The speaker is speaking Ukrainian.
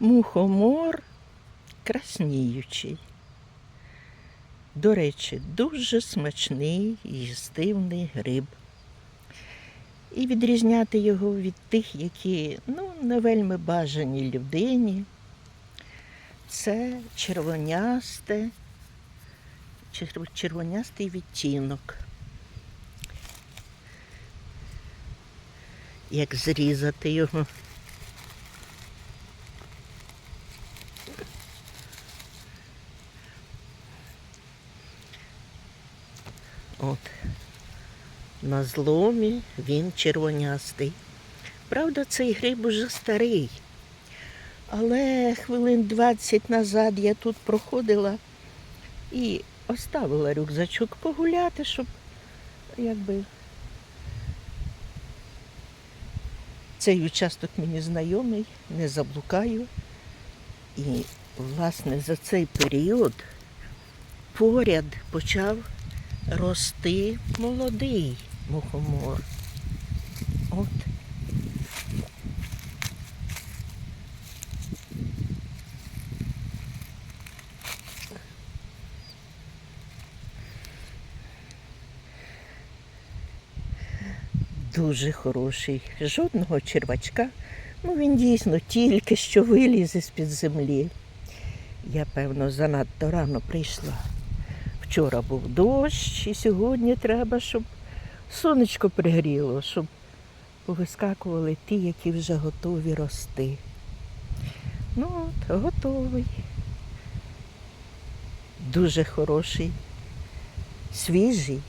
Мухомор красніючий. До речі, дуже смачний їстивний гриб. І відрізняти його від тих, які ну, не вельми бажані людині. Це червонясте, червонястий відтінок. Як зрізати його. От. На зломі він червонястий. Правда, цей гриб уже старий. Але хвилин 20 назад я тут проходила і оставила рюкзачок погуляти, щоб якби цей участок мені знайомий, не заблукаю. І, власне, за цей період поряд почав рости молодий мухомор. От. Дуже хороший. Жодного червачка. Ну, він дійсно тільки що виліз із-під землі. Я, певно, занадто рано прийшла. Вчора був дощ, і сьогодні треба, щоб сонечко пригріло, щоб повискакували ті, які вже готові рости. Ну от, готовий. Дуже хороший, свіжий.